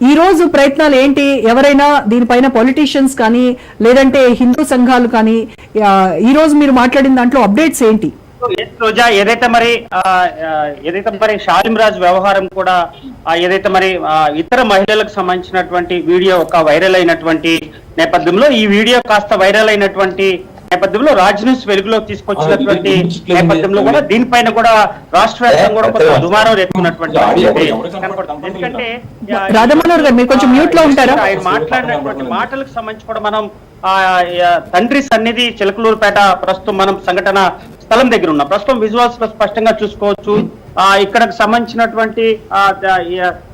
ఈ రోజు ప్రయత్నాలు ఏంటి? ఎవరైనా దీనిపైన పొలిటీషియన్స్ కానీ లేదంటే హిందూ సంఘాలు కానీ ఈరోజు ఈ రోజు మీరు మాట్లాడిన దాంట్లో అప్డేట్స్ ఏంటి? రోజా ఏదైతే మరి ఏదైతే మరి షాలిం రాజ్ వ్యవహారం కూడా ఏదైతే మరి ఇతర మహిళలకు సంబంధించినటువంటి వీడియో ఒక వైరల్ అయినటువంటి నేపథ్యంలో ఈ వీడియో కాస్త వైరల్ అయినటువంటి నేపథ్యంలో రాజ్ న్యూస్ వెలుగులోకి తీసుకొచ్చినటువంటి నేపథ్యంలో కూడా దీనిపైన కూడా రాష్ట్ర వ్యాప్తంగా కూడా కొంత దుమారం రేపుకున్నటువంటి. ఎందుకంటే రాధమనోహర్ గారు, మీరు కొంచెం mute లో ఉంటారా? ఆయన మాట్లాడినటువంటి మాటలకు సంబంధించి కూడా మనం తండ్రి సన్నిధి చిలకలూరుపేట ప్రస్తుతం మనం సంఘటన స్థలం దగ్గర ఉన్నాం. ప్రస్తుతం విజువల్స్లో స్పష్టంగా చూసుకోవచ్చు. ఆ ఇక్కడకు సంబంధించినటువంటి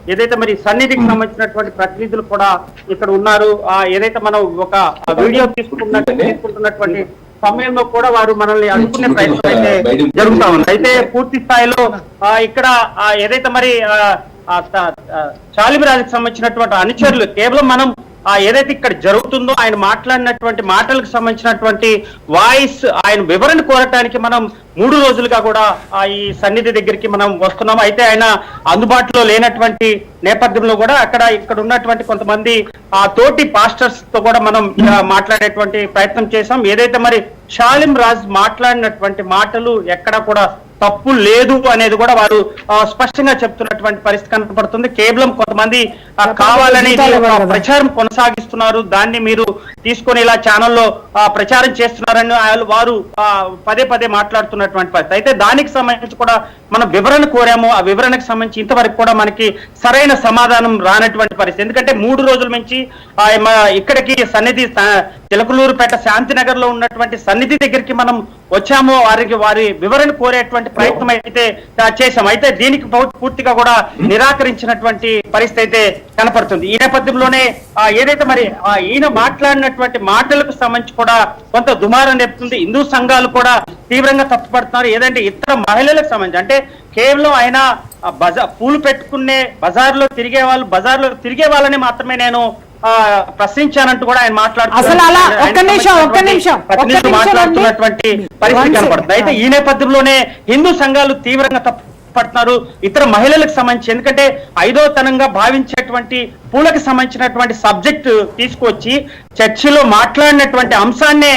ఏదైతే మరి సన్నిధికి సంబంధించినటువంటి ప్రతినిధులు కూడా ఇక్కడ ఉన్నారు ఆ ఏదైతే మనం ఒక వీడియో తీసుకున్నట్టు తీసుకుంటున్నటువంటి సమయంలో కూడా వారు మనల్ని అనుకునే ప్రయత్నం అయితే జరుగుతా ఉంది. అయితే పూర్తి స్థాయిలో ఆ, ఇక్కడ ఏదైతే మరి శాలిబిరాజుకి సంబంధించినటువంటి అనుచరులు కేవలం మనం ఏదైతే ఇక్కడ జరుగుతుందో ఆయన మాట్లాడినటువంటి మాటలకు సంబంధించినటువంటి వాయిస్ ఆయన వివరణ కోరటానికి మనం మూడు రోజులుగా కూడా ఆ ఈ సన్నిధి దగ్గరికి మనం వస్తున్నాం. అయితే ఆయన అందుబాటులో లేనటువంటి నేపథ్యంలో కూడా అక్కడ ఇక్కడ ఉన్నటువంటి కొంతమంది ఆ తోటి పాస్టర్స్తో కూడా మనం మాట్లాడేటువంటి ప్రయత్నం చేశాం. ఏదైతే మరి షాలిం రాజ్ మాట్లాడినటువంటి మాటలు ఎక్కడ కూడా తప్పు లేదు అనేది కూడా వారు స్పష్టంగా చెప్తున్నటువంటి పరిస్థితి కనపడుతుంది. కేవలం కొంతమంది కావాలని ప్రచారం కొనసాగిస్తున్నారు. దాన్ని మీరు తీసుకొని ఇలా ఛానల్లో ప్రచారం చేస్తున్నారని ఆయన- వారు పదే పదే మాట్లాడుతున్నటువంటి పరిస్థితి. అయితే దానికి సంబంధించి కూడా మనం వివరణ కోరాము. ఆ వివరణకు సంబంధించి ఇంతవరకు కూడా మనకి సరైన సమాధానం రానటువంటి పరిస్థితి. ఎందుకంటే మూడు రోజుల నుంచి ఇక్కడికి సన్నిధి చిలకలూరుపేట శాంతినగర్లో ఉన్నటువంటి సన్నిధి దగ్గరికి మనం వచ్చామో వారికి వారి వివరణ కోరేటువంటి ప్రయత్నం అయితే చేశాం. అయితే దీనికి పూర్తిగా కూడా నిరాకరించినటువంటి పరిస్థితి అయితే కనపడుతుంది. ఈ నేపథ్యంలోనే ఏదైతే మరి ఆ, ఈయన మాట్లాడినటువంటి మాటలకు సంబంధించి కూడా కొంత దుమారం నేపుతుంది హిందూ సంఘాలు కూడా తీవ్రంగా తప్పుపడుతున్నారు. ఏదంటే ఇతర మహిళలకు సంబంధించి. అంటే కేవలం ఆయన బజా పూలు పెట్టుకునే బజార్లో తిరిగే వాళ్ళు బజార్లో తిరిగే వాళ్ళని మాత్రమే నేను ప్రశ్నించానంటూ కూడా ఆయన మాట్లాడుతున్నారు. మాట్లాడుతున్నటువంటి పరిస్థితి కనపడుతుంది అయితే ఈ నేపథ్యంలోనే హిందూ సంఘాలు తీవ్రంగా తప్పుపడుతున్నారు ఇతర మహిళలకు సంబంధించి ఎందుకంటే ఐదో తనంగా భావించేటువంటి పూలకు సంబంధించినటువంటి సబ్జెక్ట్ తీసుకొచ్చి చర్చిలో మాట్లాడినటువంటి అంశాన్నే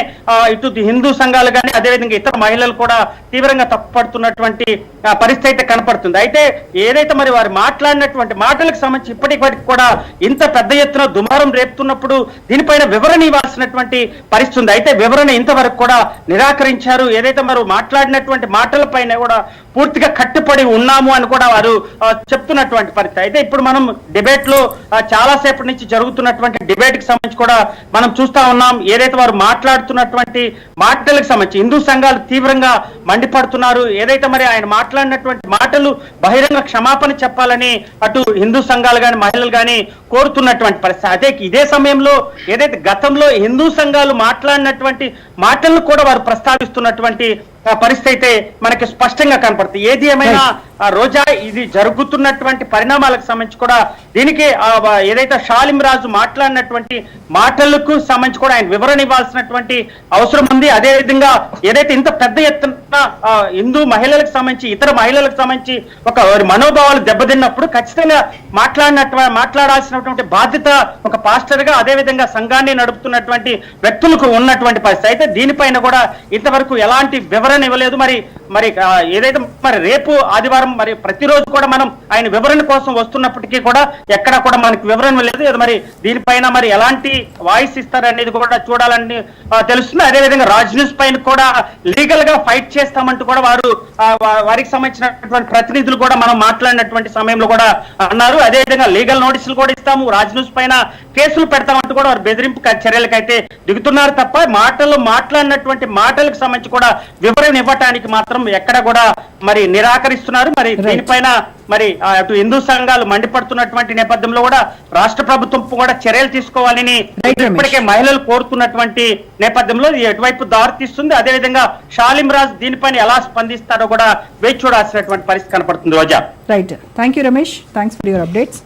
ఇటు హిందూ సంఘాలు కానీ అదేవిధంగా ఇతర మహిళలు కూడా తీవ్రంగా తప్పుపడుతున్నటువంటి పరిస్థితి అయితే కనపడుతుంది. అయితే ఏదైతే మరి వారు మాట్లాడినటువంటి మాటలకు సంబంధించి ఇప్పటికి కూడా ఇంత పెద్ద ఎత్తున దుమారం రేపుతున్నప్పుడు దీనిపైన వివరణ ఇవ్వాల్సినటువంటి పరిస్థితి ఉంది. అయితే వివరణ ఇంతవరకు కూడా నిరాకరించారు. ఏదైతే మరి మాట్లాడినటువంటి మాటలపైన కూడా పూర్తిగా కట్టుబడి ఉన్నాము అని కూడా వారు చెప్తున్నటువంటి పరిస్థితి. అయితే ఇప్పుడు మనం డిబేట్లో చాలాసేపటి చాలా సేపటి నుంచి జరుగుతున్నటువంటి డిబేట్కి సంబంధించి కూడా మనం చూస్తా ఉన్నాం. ఏదైతే వారు మాట్లాడుతున్నటువంటి మాటలకు సంబంధించి హిందూ సంఘాలు తీవ్రంగా మండిపడుతున్నారు. ఏదైతే మరి ఆయన మాట్లాడినటువంటి మాటలు బహిరంగ క్షమాపణ చెప్పాలని అటు హిందూ సంఘాలు కానీ మహిళలు కానీ కోరుతున్నటువంటి పరిస్థితి. అదే ఇదే సమయంలో ఏదైతే గతంలో హిందూ సంఘాలు మాట్లాడినటువంటి మాటలను కూడా వారు ప్రస్తావిస్తున్నటువంటి పరిస్థితి అయితే మనకి స్పష్టంగా కనపడుతుంది. ఏది ఏమైనా ఆ, రోజా ఇది జరుగుతున్నటువంటి పరిణామాలకు సంబంధించి కూడా దీనికి ఏదైతే షాలిం రాజు మాట్లాడినటువంటి మాటలకు సంబంధించి కూడా ఆయన వివరణ ఇవ్వాల్సినటువంటి అవసరం ఉంది. అదే విధంగా ఏదైతే ఇంత పెద్ద ఎత్తున హిందూ మహిళలకు సంబంధించి ఇతర మహిళలకు సంబంధించి ఒక వారి మనోభావాలు దెబ్బతిన్నప్పుడు ఖచ్చితంగా మాట్లాడినట్టు మాట్లాడాల్సినటువంటి బాధ్యత ఒక పాస్టర్గా అదే విధంగా సంఘాన్ని నడుపుతున్నటువంటి వ్యక్తులకు ఉన్నటువంటి పరిస్థితి. అయితే దీనిపైన కూడా ఇంతవరకు ఎలాంటి వివరణ ఇవ్వలేదు. మరి మరి ఏదైతే మరి రేపు ఆదివారం మరి ప్రతిరోజు కూడా మనం ఆయన వివరణ కోసం వస్తున్నప్పటికీ కూడా ఎక్కడా కూడా మనకి వివరణ లేదు. మరి దీనిపైన మరి ఎలాంటి వాయిస్ ఇస్తారనేది కూడా చూడాలని తెలుస్తుంది. అదే విధంగా రాజ్ న్యూస్ పైన కూడా లీగల్గా ఫైట్ చేస్తామంటూ కూడా వారు వారికి సంబంధించినటువంటి ప్రతినిధులు కూడా మనం మాట్లాడినటువంటి సమయంలో కూడా అన్నారు. అదే విధంగా లీగల్ నోటీసులు కూడా ఇస్తాము. రాజ్ న్యూస్ పైన కేసులు పెడతామంటూ కూడా వారు బెదిరింపు చర్యలకైతే దిగుతున్నారు తప్ప మాటలు మాట్లాడినటువంటి మాటలకు సంబంధించి కూడా వివరణ ఇవ్వటానికి మాత్రం ఎక్కడ కూడా మరి నిరాకరిస్తున్నారు. మరి. దీనిపైన మరి అటు హిందూ సంఘాలు మండిపడుతున్నటువంటి నేపథ్యంలో కూడా రాష్ట్ర ప్రభుత్వం కూడా చర్యలు తీసుకోవాలని. ఇప్పటికే మహిళలు కోరుతున్నటువంటి నేపథ్యంలో ఎటువైపు దారితీస్తుంది? అదేవిధంగా షాలిం రాజ్ దీనిపైన ఎలా స్పందిస్తారో కూడా వేచి చూడాల్సినటువంటి పరిస్థితి కనపడుతుంది Roja. Right thank you Ramesh thanks for your updates